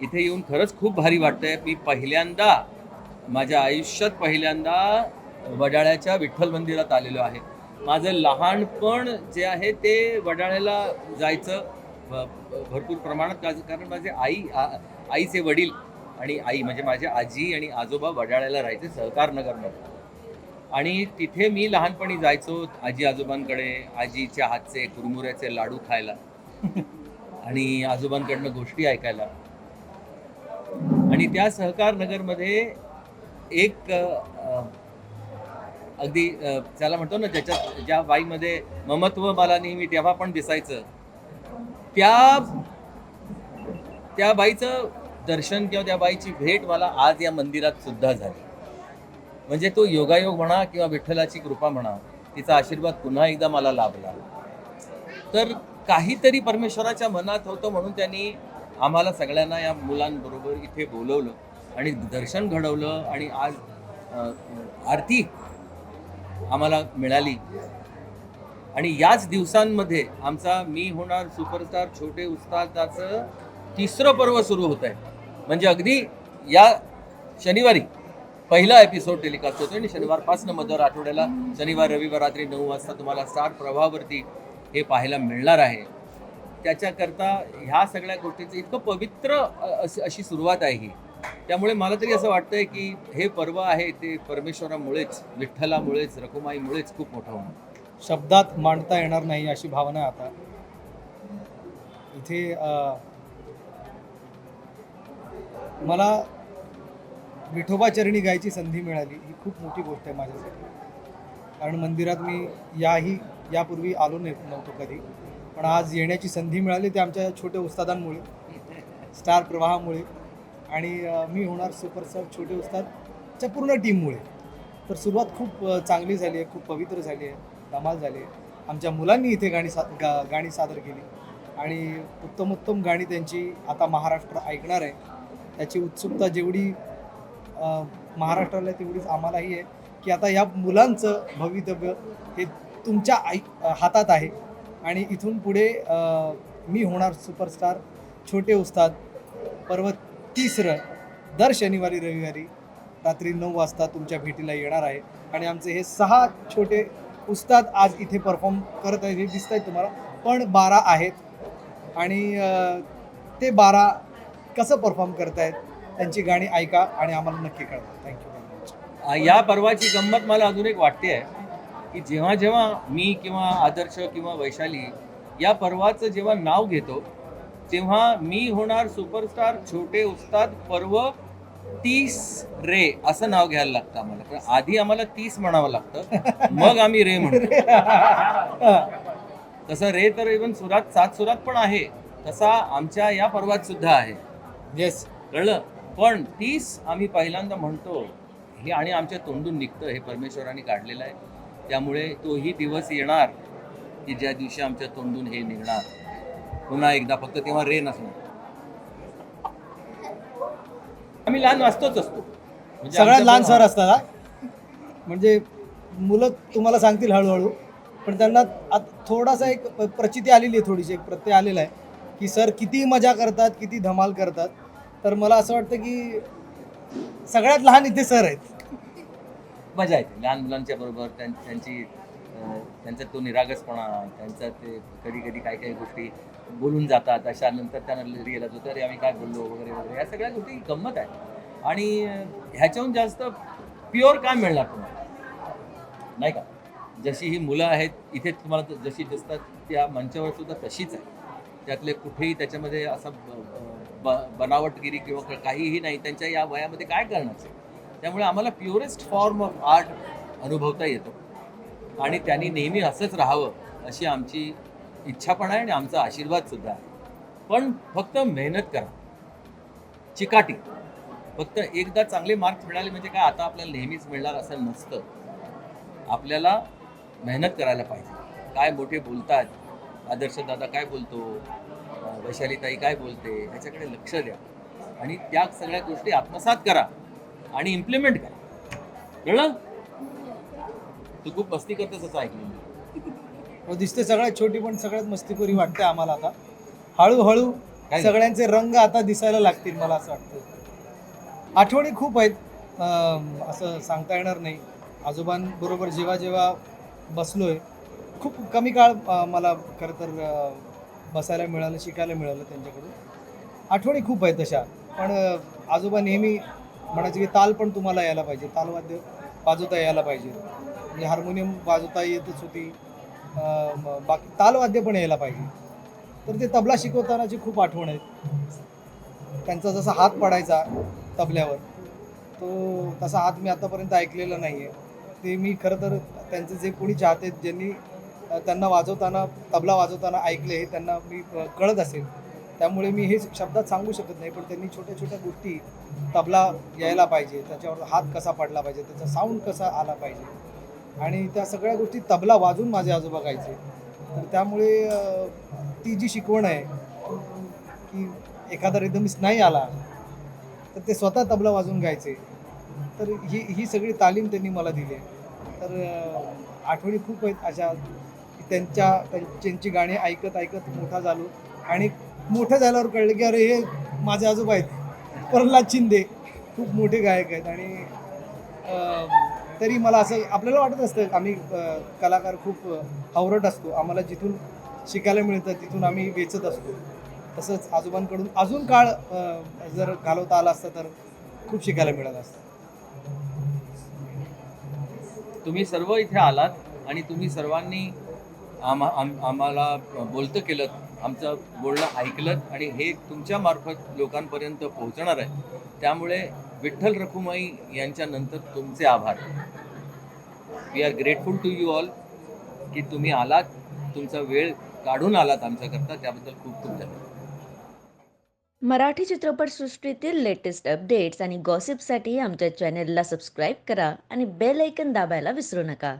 इथे येऊन खरंच खूप भारी वाटतंय. मी पहिल्यांदा माझ्या आयुष्यात पहिल्यांदा वडाळ्याच्या विठ्ठल मंदिरात आलेलो आहे. माझं लहानपण जे आहे ते वडाळ्याला जायचं भ- भरपूर प्रमाणात कारण माझे आई आ- आईचे वडील आणि आई म्हणजे माझे आजी आणि आजोबा वडाळ्याला राहायचे सहकारनगरमध्ये आणि तिथे मी लहानपणी जायचो आजी आजोबांकडे आजीच्या हातचे कुरमुऱ्याचे लाडू खायला आणि आजोबांकडनं गोष्टी ऐकायला. आणि त्या सहकार नगरमध्ये एक अगदी त्याला म्हणतो ना ज्याच्यात ज्या बाईमध्ये ममत्व मला नेहमी तेव्हा पण दिसायचं त्या त्या बाईचं दर्शन किंवा त्या बाईची भेट मला आज या मंदिरात सुद्धा झाली. म्हणजे तो योगायोग म्हणा किंवा विठ्ठलाची कृपा म्हणा तिचा आशीर्वाद पुन्हा एकदा मला लाभला. तर काहीतरी परमेश्वराच्या मनात होतं म्हणून त्यांनी आम्हाला सगळ्यांना या मुलांबरोबर इथे बोलवलं आणि दर्शन घडवलं आणि आज आरती आम्हाला मिळाली. आणि याच दिवसांमध्ये आमचा मी होणार सुपरस्टार छोटे उस्तादाचं तिसरं पर्व सुरू होत आहे. म्हणजे अगदी या शनिवारी पहिला एपिसोड टेलिकास्ट होतो आणि शनिवारपासनं मदर आठवड्याला शनिवार रविवार रात्री नऊ वाजता तुम्हाला स्टार प्रवाहावरती हे पाहायला मिळणार आहे. त्याच्याकरता ह्या सगळ्या गोष्टीचं इतकं पवित्र अशी अशी सुरुवात आहे ही. त्यामुळे मला तरी असं वाटतंय की हे पर्व आहे ते परमेश्वरामुळेच विठ्ठलामुळेच रखुमाईमुळेच खूप मोठं होणार. शब्दात मांडता येणार नाही अशी भावना आता. इथे मला विठोबा चरणी गायची संधी मिळाली. ही खूप मोठी गोष्ट आहे माझ्यासाठी. कारण मंदिरात मी याही यापूर्वी आलो नाही नव्हतो कधी. पण आज येण्याची संधी मिळाली ते आमच्या छोट्या उस्तादांमुळे स्टार प्रवाहामुळे. आणि मी होणार सुपरस्टार छोटे उस्तादच्या पूर्ण टीममुळे तर सुरुवात खूप चांगली झाली आहे खूप पवित्र झाली आहे धमाल झाली आहे. आमच्या मुलांनी इथे गाणी सा गा गाणी सादर केली. आणि उत्तम उत्तम गाणी त्यांची आता महाराष्ट्र ऐकणार आहे. त्याची उत्सुकता जेवढी महाराष्ट्राला आहे तेवढीच आम्हालाही आहे. की आता या मुलांचं भवितव्य हे तुमच्या आई हातात आहे. आणि इथून पुढे मी होणार सुपरस्टार छोटे उस्ताद पर्व तिसरं दर शनिवारी रविवारी रात्री नऊ वाजता तुमच्या भेटीला येणार आहे. आणि आमचे हे सहा छोटे उस्ताद आज इथे परफॉर्म करत आहेत हे दिसत आहेत तुम्हाला. पण बारा आहेत. आणि ते बारा कसं परफॉर्म आहेत त्यांची गाणी ऐका आणि आम्हाला नक्की कळवा. थँक्यू व्हेरी मच या पर्वाची गंमत मला अजून एक वाटते आहे की जेव्हा जेव्हा मी किंवा आदर्श किंवा वैशाली या पर्वाचं जेव्हा नाव घेतो तेव्हा मी होणार सुपरस्टार छोटे उस्ताद पर्व तीस रे असं नाव घ्यायला लागतं आम्हाला. पण आधी आम्हाला तीस म्हणावं लागतं. मग आम्ही रे म्हणतो. तसं रे तर इवन सुरात सात सुरात पण आहे. तसा आमच्या या पर्वात सुद्धा आहे. येस कळलं? पण तीस आम्ही पहिल्यांदा म्हणतो हे आणि आमच्या तोंडून निघतं हे परमेश्वराने काढलेलं आहे. त्यामुळे तोही दिवस येणार की ज्या दिवशी आमच्या तोंडून हे निघणार. पुन्हा एकदा फक्त तेव्हा रे नसणार. आम्ही लहान वाचतोच असतो. म्हणजे सगळ्यात लहान सर असतात म्हणजे मुलं तुम्हाला सांगतील हळूहळू पण त्यांना आत थोडासा एक प्रचिती आलेली आहे थोडीशी एक प्रत्यय आलेला आहे की सर किती मजा करतात किती धमाल करतात. तर मला असं वाटतं की सगळ्यात लहान इथे सर आहेत. मजा येते. लहान मुलांच्या बरोबर त्यां- त्यांची त्यांचा तो निरागसपणा त्यांचा ते कधी कधी काही काही गोष्टी बोलून जातात अशा नंतर त्यांना रिअलाइज होतं अरे आम्ही काय बोललो? वगैरे वगैरे. या सगळ्या गोष्टी गंमत आहे. आणि ह्याच्याहून जास्त प्युअर काय मिळणार तुम्हाला? नाही का? जशी ही मुलं आहेत इथे तुम्हाला जशी दिसतात त्या मंचावर सुद्धा तशीच आहे. त्यातले कुठेही त्याच्यामध्ये असं ब- बनावटगिरी किंवा काहीही नाही. त्यांच्या या वयामध्ये काय करण्याचं त्यामुळे आम्हाला प्युरेस्ट फॉर्म ऑफ आर्ट अनुभवता येतो. आणि त्यांनी नेहमी असंच राहावं अशी आमची इच्छा पण आहे आणि आमचा आशीर्वाद सुद्धा आहे. पण फक्त मेहनत करा. चिकाटी. फक्त एकदा चांगले मार्क्स मिळाले म्हणजे काय आता आपल्याला नेहमीच मिळणार असं नसतं. आपल्याला मेहनत करायला पाहिजे. काय मोठे बोलतात आदर्श दादा काय बोलतो वैशालीताई काय बोलते ह्याच्याकडे लक्ष द्या. आणि त्या सगळ्या गोष्टी आत्मसात करा. आणि इम्प्लिमेंट करा. कळलं? तू खूप मस्ती करतेस असं ऐकलं. हो, दिसते सगळ्यात छोटी पण सगळ्यात मस्तीखोरी वाटते आम्हाला आता. हळूहळू? सगळ्यांचे रंग आता दिसायला लागतील मला असं वाटतं आठवणी खूप आहेत. असं सांगता येणार नाही. आजोबांबरोबर जेव्हा जेव्हा बसलोय खूप कमी काळ मला खरं तर बसायला मिळालं शिकायला मिळालं त्यांच्याकडून. आठवणी खूप आहेत तशा. पण आजोबा नेहमी म्हणायचं की ताल पण तुम्हाला यायला पाहिजे. तालवाद्य वाजवता यायला पाहिजे. म्हणजे हार्मोनियम वाजवता येतच होती. बाकी तालवाद्य पण यायला पाहिजे. तर ते तबला शिकवतानाची खूप आठवण आहे त्यांचा जसा हात पडायचा तबल्यावर तो तसा हात मी आतापर्यंत ऐकलेला नाही आहे ते मी खरं तर त्यांचे जे कोणी चाहते आहेत, ज्यांनी त्यांना वाजवताना तबला वाजवताना ऐकले हे त्यांना मी कळत असेल. त्यामुळे मी हे शब्दात सांगू शकत नाही पण त्यांनी छोट्या छोट्या गोष्टी तबला यायला पाहिजे त्याच्यावर हात कसा पडला पाहिजे त्याचा साऊंड कसा आला पाहिजे. आणि त्या सगळ्या गोष्टी तबला वाजून माझे आजोबा गायचे. तर त्यामुळे ती जी शिकवण आहे की एखादा रिदमिस नाही आला तर ते स्वतः तबला वाजून गायचे. तर ही ही सगळी तालीम त्यांनी मला दिली आहे. तर आठवणी खूप आहेत अशा की त्यांच्या त्यां- त्यांची गाणी ऐकत ऐकत मोठा झालो. आणि मोठं झाल्यावर कळलं की अरे हे माझे आजोबा आहेत. प्रल्हाद शिंदे खूप मोठे गायक आहेत आणि तरी मला असं आपल्याला वाटत असतं आम्ही कलाकार खूप हावरट असतो. आम्हाला जिथून शिकायला मिळतं तिथून आम्ही वेचत असतो. तसंच आजोबांकडून अजून काळ जर घालवता आला असता तर खूप शिकायला मिळालं असतं. तुम्ही सर्व इथे आलात आणि तुम्ही सर्वांनी आम्हा आम आम्हाला बोलतं केलं. आमचं बोलणं ऐकलं आणि हे तुमच्या मार्फत लोकांपर्यंत पोहोचणार आहे. त्यामुळे विठ्ठल रखुमाई यांच्या नंतर तुमचे आभार. We are grateful to you all की तुम्ही आलात तुमचा वेळ काढून आलात आमच्याकरता. त्याबद्दल खूप खूप धन्यवाद. मराठी चित्रपटसृष्टीतील लेटेस्ट अपडेट्स आणि गॉसिपसाठी आमच्या चॅनेलला सबस्क्राईब करा आणि बेल ऐकन दाबायला विसरू नका.